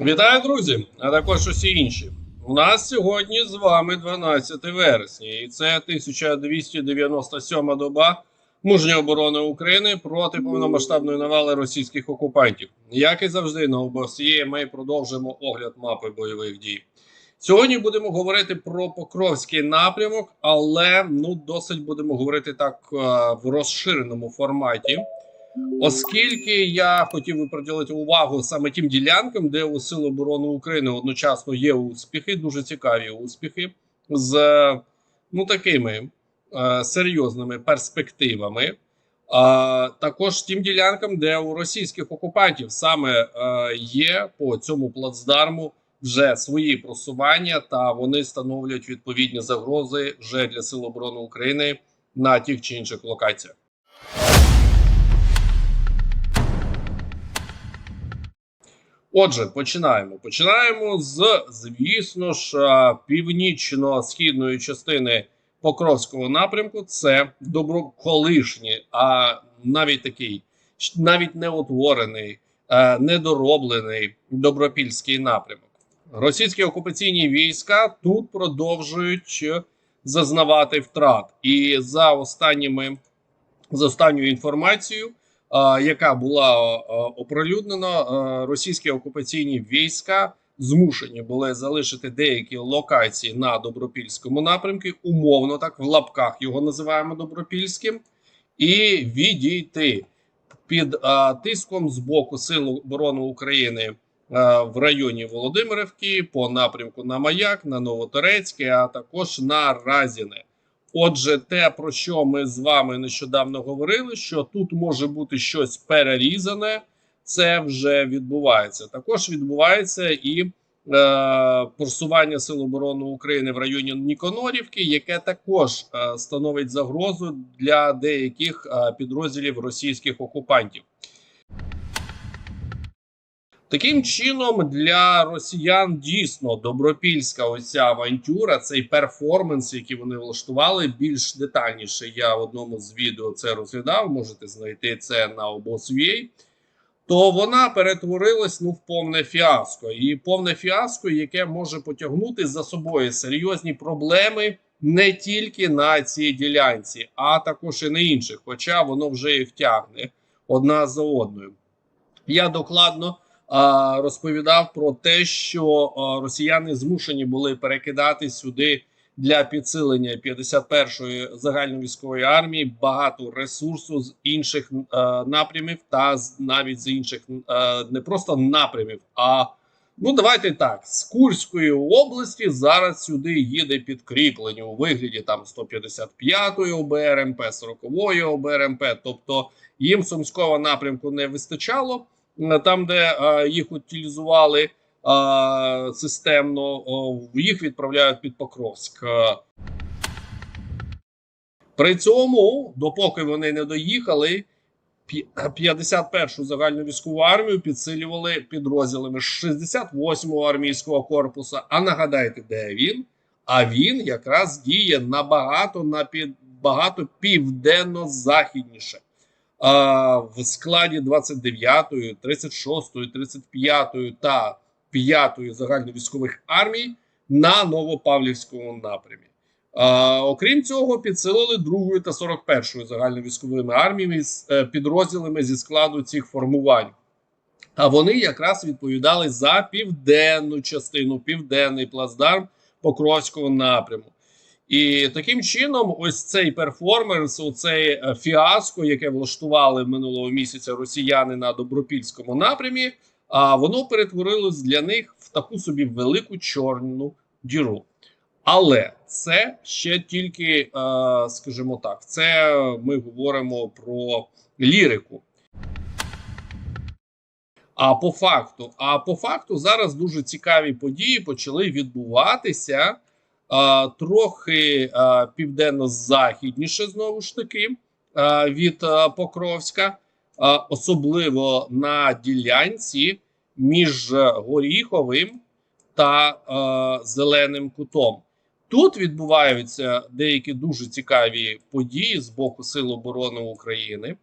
Вітаю, друзі! А також усі інші. У нас сьогодні з вами 12 вересня, і це 1297 доба мужньої оборони України проти повномасштабної навали російських окупантів. Як і завжди, на ОБСЄ ми продовжуємо огляд мапи бойових дій. Сьогодні будемо говорити про Покровський напрямок, але ну досить будемо говорити так е, в розширеному форматі. Оскільки я хотів би приділити увагу саме тим ділянкам, де у Сил оборони України одночасно є успіхи, дуже цікаві успіхи з ну такими е, серйозними перспективами. А також тим ділянкам, де у російських окупантів саме е, є по цьому плацдарму вже свої просування, та вони становлять відповідні загрози вже для Сил оборони України на тих чи інших локаціях. Отже, починаємо. Починаємо з, звісно ж, північно-східної частини Покровського напрямку. Це добро колишній, а навіть такий, навіть не утворений, е, недороблений добропільський напрямок. Російські окупаційні війська тут продовжують зазнавати втрат. І за останніми за останньою інформацією, яка була оприлюднена, російські окупаційні війська змушені були залишити деякі локації на добропільському напрямку, умовно так в лапках його називаємо добропільським, і відійти під тиском з боку Сил оборони України. В районі Володимирівки по напрямку на Маяк, на Новоторецьке, а також на Разіне. Отже, те, про що ми з вами нещодавно говорили, що тут може бути щось перерізане, це вже відбувається. Також відбувається і е, просування Сил оборони України в районі Ніконорівки, яке також е, становить загрозу для деяких е, підрозділів російських окупантів. Таким чином, для росіян дійсно добропільська оця авантюра, цей перформанс, який вони влаштували, більш детальніше. Я в одному з відео це розглядав. Можете знайти це на обосвій. То вона перетворилась ну в повне фіаско, і повне фіаско, яке може потягнути за собою серйозні проблеми не тільки на цій ділянці, а також і на інших. Хоча воно вже їх тягне одна за одною. Я докладно розповідав про те, що росіяни змушені були перекидати сюди для підсилення 51-ї загальновійськової армії багато ресурсу з інших напрямів та навіть з інших не просто напрямів, а ну давайте так з Курської області зараз сюди їде підкріплення у вигляді там 155-ї ОБРМП, 40-ї ОБРМП. Тобто їм сумського напрямку не вистачало. Е, Там, де е, їх утилізували е, системно, їх відправляють під Покровськ. При цьому, допоки вони не доїхали, 51-ю загальну військову армію підсилювали підрозділами 68-го армійського корпусу. А нагадайте, де він? А він якраз діє набагато на під багато південно-західніше. В складі 29-ї, 36-ї, 35-ї та 5-ї загальновійськових армій на Новопавлівському напрямі. Окрім цього, підсилили 2-ї та 41-ї загальновійськовими арміями з е, підрозділами зі складу цих формувань. А вони якраз відповідали за південну частину, південний плацдарм Покровського напряму. І таким чином, ось цей перформанс, оцей е, фіаско, яке влаштували минулого місяця росіяни на добропільському напрямі, а воно перетворилось для них в таку собі велику чорну діру. Але це ще тільки, е, скажімо так, це ми говоримо про лірику. А по факту, а по факту зараз дуже цікаві події почали відбуватися трохи південно-західніше, знову ж таки, від Покровська, особливо на ділянці між Горіховим та Зеленим Кутом. Тут відбуваються деякі дуже цікаві події з боку Сил оборони України.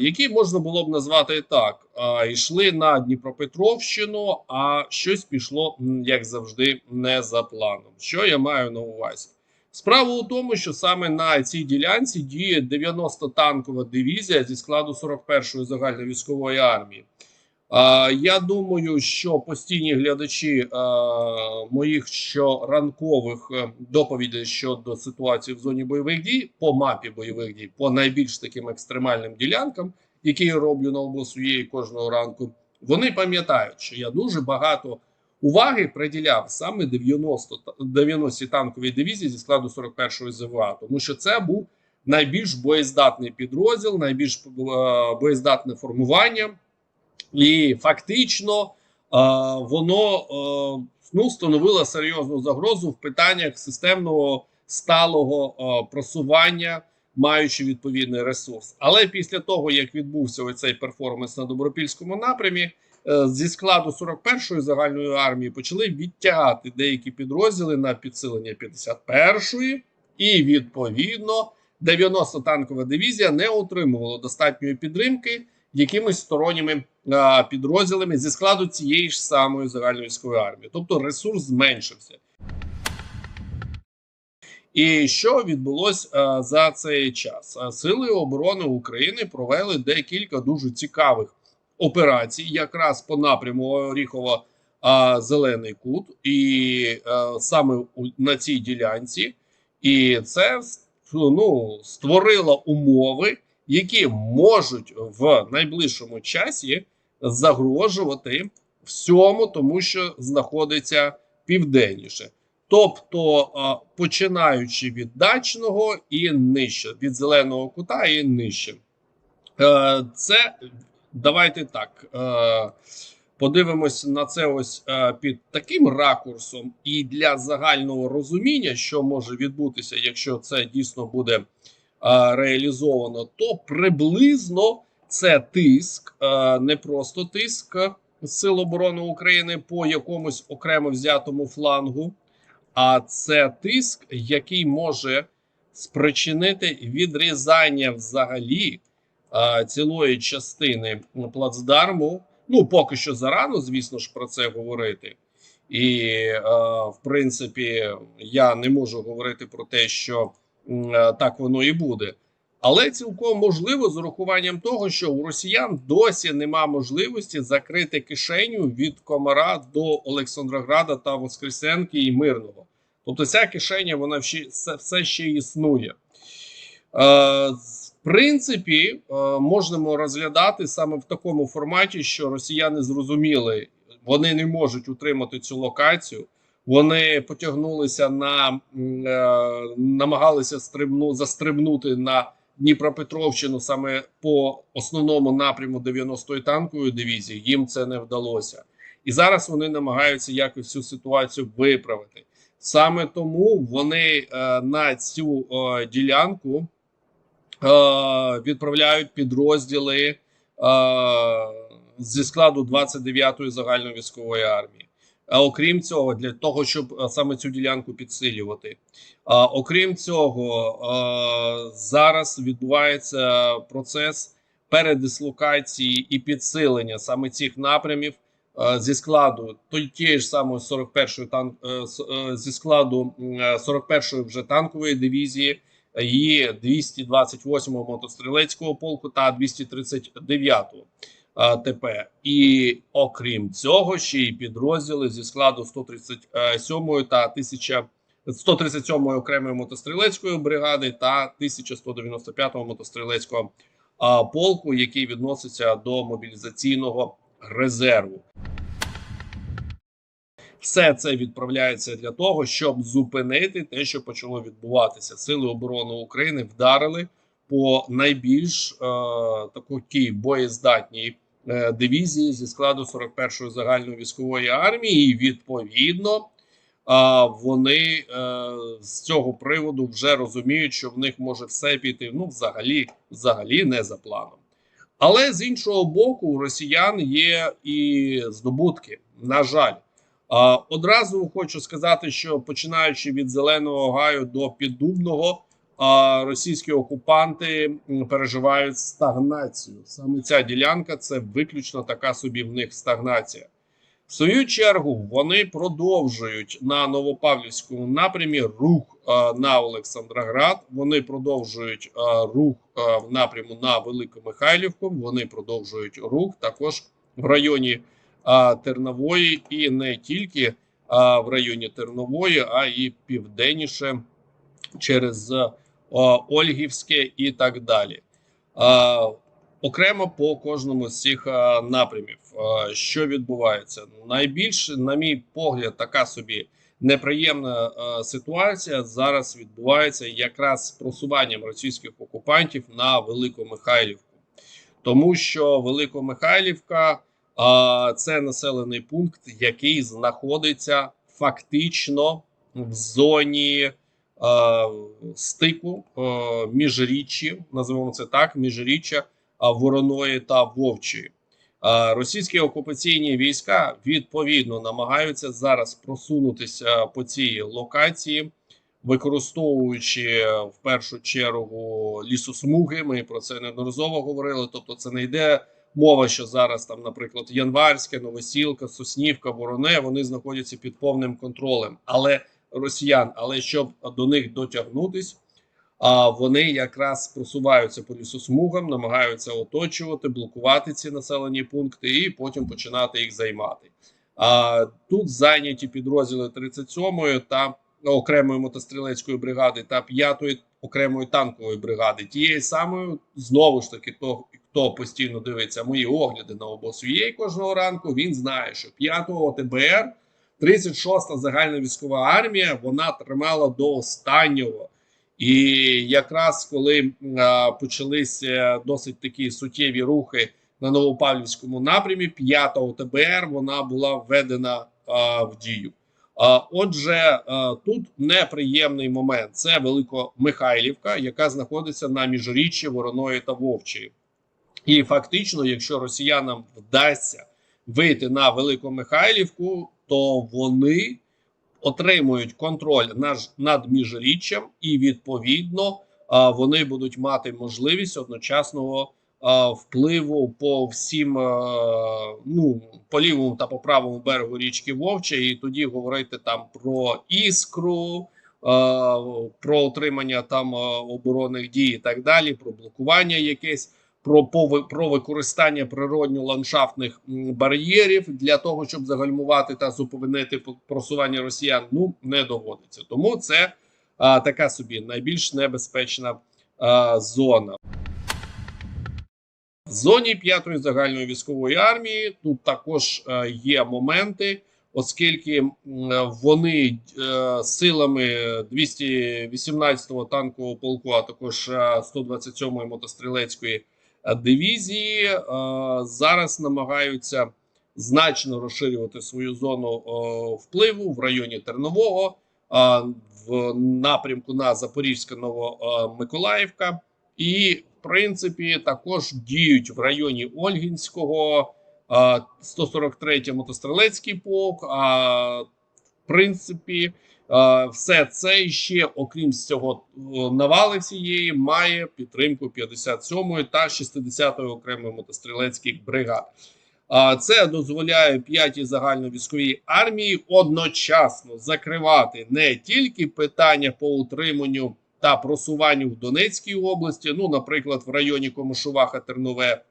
Які можна було б назвати так: е, йшли на Дніпропетровщину, а щось пішло, як завжди, не за планом. Що я маю на увазі? Справа у тому, що саме на цій ділянці діє 90 танкова дивізія зі складу 41-ї загальновійськової армії. Я думаю, що постійні глядачі моїх щоранкових е, доповідей щодо ситуації в зоні бойових дій по мапі бойових дій, по найбільш таким екстремальним ділянкам, які я роблю на обласуєї кожного ранку, вони пам'ятають, що я дуже багато уваги приділяв саме 90 та- 90 танковій дивізії зі складу 41-ї ЗВА, тому що це був найбільш боєздатний підрозділ, найбільш е, боєздатне формування. І фактично е, воно е, ну, становило серйозну загрозу в питаннях системного сталого е, просування, маючи відповідний ресурс. Але після того, як відбувся оцей перформанс на добропільському напрямі, зі складу 41-ї загальної армії почали відтягати деякі підрозділи на підсилення 51-ї, і відповідно 90 танкова дивізія не отримувала достатньої підтримки якимись сторонніми підрозділами зі складу цієї ж самої загальновійськової армії. Тобто ресурс зменшився. І що відбулося за цей час? Сили оборони України провели декілька дуже цікавих операцій, якраз по напряму Оріхово Зелений Кут, і саме на цій ділянці, і це ну, створило умови які можуть в найближчому часі загрожувати всьому, тому що знаходиться південніше. Тобто, починаючи від дачного і нижче, від зеленого кута і нижче. Е, Це давайте так. е, Подивимось на це ось е, під таким ракурсом, і для загального розуміння, що може відбутися, якщо це дійсно буде реалізовано, то приблизно це тиск, не просто тиск Сил оборони України по якомусь окремо взятому флангу, а це тиск, який може спричинити відрізання взагалі цілої частини плацдарму. Ну, поки що зарано, звісно ж, про це говорити. І, е, в принципі, я не можу говорити про те, що е, так воно і буде. Але цілком можливо з урахуванням того, що у росіян досі нема можливості закрити кишеню від Комара до Олександрограда та Воскресенки і Мирного. Тобто, ця кишеня вона все, ще існує. Е, в принципі, е, можемо розглядати саме в такому форматі, що росіяни зрозуміли, вони не можуть утримати цю локацію. Вони потягнулися на е, намагалися стрибну застрибнути на Дніпропетровщину саме по основному напряму 90-ї танкової дивізії. Їм це не вдалося, і зараз вони намагаються якось цю ситуацію виправити. Саме тому вони е, на цю е, ділянку е, відправляють підрозділи е, зі складу 29-ї загальновійськової армії. Окрім цього, для того, щоб е, саме цю ділянку підсилювати. Окрім цього, е, зараз відбувається процес передислокації і підсилення саме цих напрямів е, зі складу тієї ж самої 41-ї танк е, е, зі складу е, 41-ї вже танкової дивізії, її 228-го мотострілецького полку та 239-го. АТП. І окрім цього, ще й підрозділи зі складу 137-ї та 1000 137-ї окремої мотострілецької бригади та 1195-го мотострілецького полку, який відноситься до мобілізаційного резерву. Все це відправляється для того, щоб зупинити те, що почало відбуватися. Сили оборони України вдарили по найбільш е, такій боєздатній е, дивізії зі складу 41-ї загальної військової армії, і відповідно вони е, з цього приводу вже розуміють, що в них може все піти ну, взагалі, взагалі не за планом. Але з іншого боку, у росіян є і здобутки. На жаль, одразу хочу сказати, що починаючи від зеленого гаю до піддубного, російські окупанти переживають стагнацію. Саме ця ділянка це виключно така собі в них стагнація. В свою чергу вони продовжують на Новопавлівському напрямі рух а, на Олександроград. Вони продовжують а, рух а, в напряму на Великомихайлівку. Вони продовжують рух також в районі а, Тернової і не тільки а, в районі Тернової, а і південніше через а, Ольгівське і так далі. Окремо по кожному з цих напрямів, що відбувається, найбільше, на мій погляд, така собі неприємна ситуація зараз відбувається якраз з просуванням російських окупантів на Великомихайлівку, тому що Великомихайлівка це населений пункт, який знаходиться фактично в зоні е, стику е, міжріччі, називаємо це так, міжріччя е, Вороної та Вовчої. Е, Російські окупаційні війська відповідно намагаються зараз просунутися по цій локації, використовуючи е, в першу чергу лісосмуги. Ми про це неодноразово говорили. Тобто, це не йде мова, що зараз там, наприклад, Январське, Новосілка, Соснівка, Вороне, вони знаходяться під повним контролем, але росіян, але щоб до них дотягнутись, а вони якраз просуваються по лісосмугам, намагаються оточувати, блокувати ці населені пункти і потім починати їх займати. А тут зайняті підрозділи 37-ї та окремої мотострілецької бригади та 5-ї окремої танкової бригади, тієї самої знову ж таки, то хто постійно дивиться мої огляди на обосвієй кожного ранку, він знає, що 5-го ОТБР, 36-та загальна військова армія, вона тримала до останнього. І якраз коли а, почалися досить такі суттєві рухи на Новопавлівському напрямі, 5-та ОТБР вона була введена а, в дію. А, отже, а, тут неприємний момент. Це Великомихайлівка, яка знаходиться на міжріччі Вороної та Вовчої. І фактично, якщо росіянам вдасться вийти на Великомихайлівку, то вони отримують контроль над, міжріччям, і відповідно вони будуть мати можливість одночасного впливу по всім ну по лівому та по правому берегу річки Вовча, і тоді говорити там про іскру. Про отримання там оборонних дій і так далі, про блокування якесь про про використання природньо-ландшафтних бар'єрів для того, щоб загальмувати та зупинити просування росіян, ну не доводиться. Тому це а, така собі найбільш небезпечна а, зона. В зоні п'ятої загальної військової армії тут також е, є моменти, оскільки вони е, силами 218-го танкового полку, а також е, 127-ї мотострілецької дивізії е, зараз намагаються значно розширювати свою зону е, впливу в районі Тернового, е, в напрямку на Запорізька Новомиколаївка, і в принципі також діють в районі Ольгінського. е, 143 мотострілецький полк. А в принципі, е, все це ще, окрім цього е, навали всієї, має підтримку 57-ї та 60-ї окремої мотострілецьких бригад. А це дозволяє п'ятій загальновійськовій армії одночасно закривати не тільки питання по утриманню та просуванню в Донецькій області, ну, наприклад, в районі Комишуваха Тернове,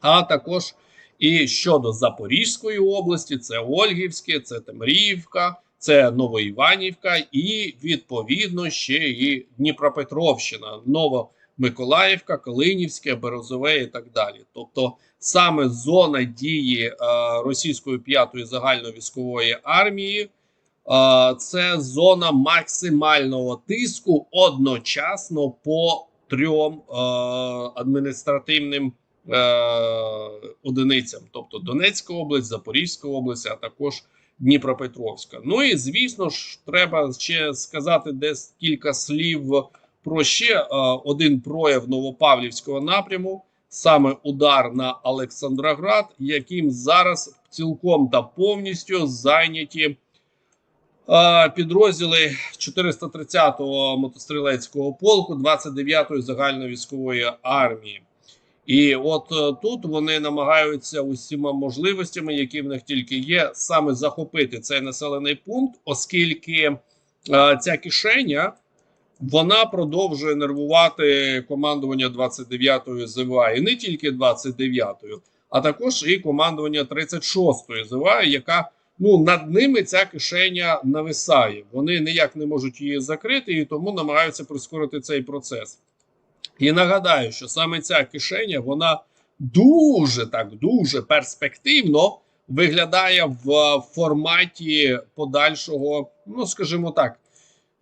а також і щодо Запорізької області, це Ольгівське, це Темріївка, це Новоіванівка, і відповідно ще і Дніпропетровщина, Новомиколаївка, Калинівське, Березове і так далі. Тобто саме зона дії е, російської п'ятої загальновійськової армії. е, Це зона максимального тиску одночасно по трьом е, адміністративним е, одиницям, тобто Донецька область, Запорізька область, а також Дніпропетровська. Ну і звісно ж, треба ще сказати десь кілька слів про ще е, один прояв Новопавлівського напряму, саме удар на Олександроград, яким зараз цілком та повністю зайняті підрозділи 430-го мотострілецького полку 29-ї загальновійськової армії. І от е, тут вони намагаються усіма можливостями, які в них тільки є, саме захопити цей населений пункт, оскільки е, ця кишеня вона продовжує нервувати командування 29-ї ЗВА, і не тільки 29-ї, а також і командування 36-ї ЗВА, яка ну над ними ця кишеня нависає. Вони ніяк не можуть її закрити, і тому намагаються прискорити цей процес. І нагадаю, що саме ця кишеня вона дуже так дуже перспективно виглядає в форматі подальшого, ну скажімо так.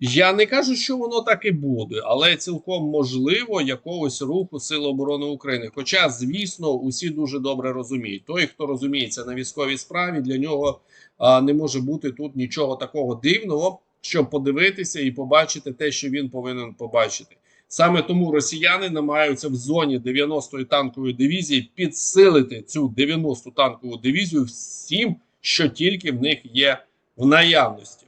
Я не кажу, що воно так і буде, але цілком можливо якогось руху Сил оборони України. Хоча, звісно, усі дуже добре розуміють. Той, хто розуміється на військовій справі, для нього а, не може бути тут нічого такого дивного, щоб подивитися і побачити те, що він повинен побачити. Саме тому росіяни намагаються в зоні 90-ї танкової дивізії підсилити цю 90-ту танкову дивізію всім, що тільки в них є в наявності.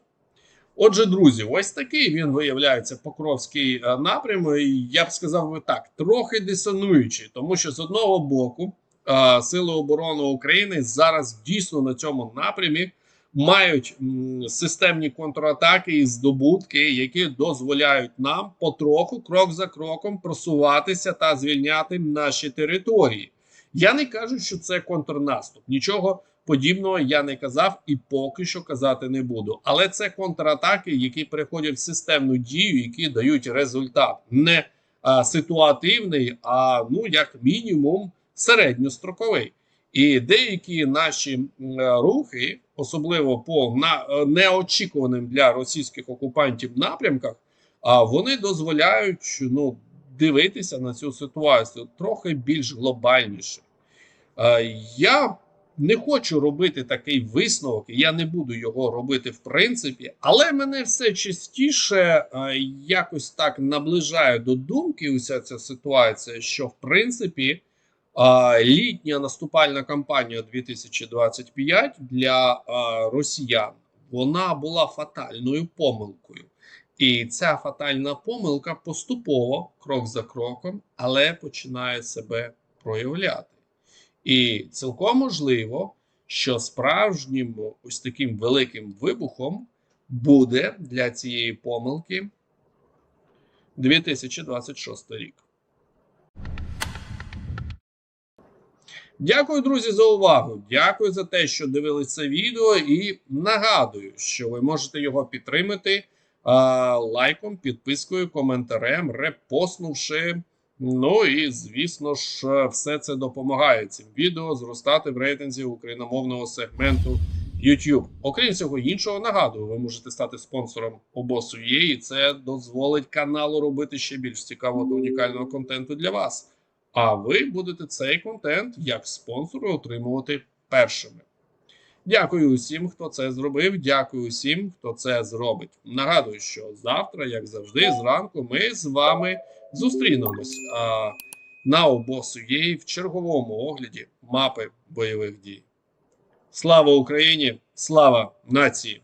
Отже, друзі, ось такий він виявляється Покровський е, напрям. Я б сказав би так, трохи дисонуючий, тому що з одного боку е, Сили оборони України зараз дійсно на цьому напрямі мають системні контратаки і здобутки, які дозволяють нам потроху, крок за кроком, просуватися та звільняти наші території. Я не кажу, що це контрнаступ. Нічого подібного я не казав і поки що казати не буду. Але це контратаки, які переходять в системну дію, які дають результат не а, ситуативний, а ну як мінімум середньостроковий. І деякі наші рухи, особливо по на е, неочікуваним для російських окупантів напрямках, вони дозволяють ну дивитися на цю ситуацію трохи більш глобальніше. Е, Я не хочу робити такий висновок, я не буду його робити в принципі, але мене все частіше е, якось так наближає до думки уся ця ситуація, що в принципі е, літня наступальна кампанія 2025 для росіян вона була фатальною помилкою. І ця фатальна помилка поступово, крок за кроком, але починає себе проявляти. І цілком можливо, що справжнім ось таким великим вибухом буде для цієї помилки 2026 рік. Дякую, друзі, за увагу. Дякую за те, що дивилися це відео. І нагадую, що ви можете його підтримати а, лайком, підпискою, коментарем, репостнувши. Ну і звісно ж, все це допомагає цим відео зростати в рейтинзі україномовного сегменту YouTube. Окрім цього іншого, нагадую, ви можете стати спонсором обосу є, і це дозволить каналу робити ще більш цікавого та унікального контенту для вас. А ви будете цей контент як спонсори отримувати першими. Дякую усім, хто це зробив. Дякую усім, хто це зробить. Нагадую, що завтра, як завжди, зранку ми з вами зустрінемось а, на обосу ЄЙ в черговому огляді мапи бойових дій. Слава Україні! Слава нації!